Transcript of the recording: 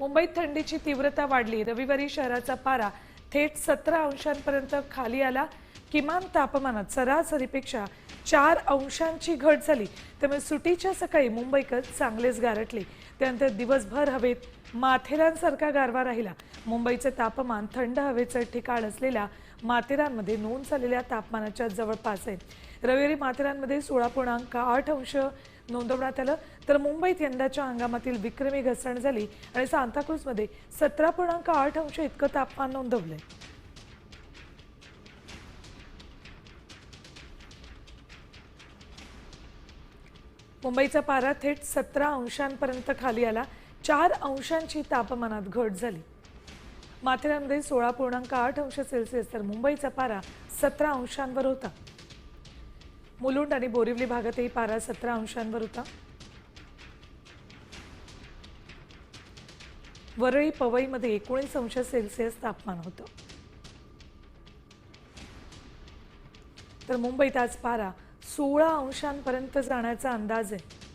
मुंबईत थंडीची तीव्रता वाढली. रविवारी शहराचा पारा थेट सतरा अंशांपर्यंत खाली आला. किमान तापमानात सरासरीपेक्षा चार अंशांची घट झाली. त्यामुळे सुटीच्या सकाळी मुंबईकर चांगलेच गारटले त्यानंतर दिवसभर हवेत माथेरानसारखा गारवा राहिला. मुंबईचे तापमान थंड हवेचं ठिकाण असलेल्या माथेरानमध्ये नोंद झालेल्या तापमानाच्या जवळपास आहे. रविवारी माथेरानमध्ये सोळा पूर्णांक आठ अंश नोंदवण्यात आलं. तर मुंबईत यंदाच्या हंगामातील विक्रमी घसरण झाली आणि सांताक्रूजमध्ये सतरा पूर्णांक आठ अंश इतकं तापमान नोंदवलंय. मुंबईचा पारा थेट सतरा अंशांपर्यंत खाली आला. चार अंशांची तापमानात घट झाली. माथेरानमध्ये सोळा पूर्णांक आठ अंश सेल्सिअस तर मुंबईचा पारा सतरा अंशांवर होता. मुलुंड आणि बोरिवली भागातही पारा सतरा अंशांवर होता. वरळी पवईमध्ये एकोणीस अंश सेल्सिअस तापमान होतं. तर मुंबईत आज पारा सोळा अंशांपर्यंत जाण्याचा अंदाज आहे.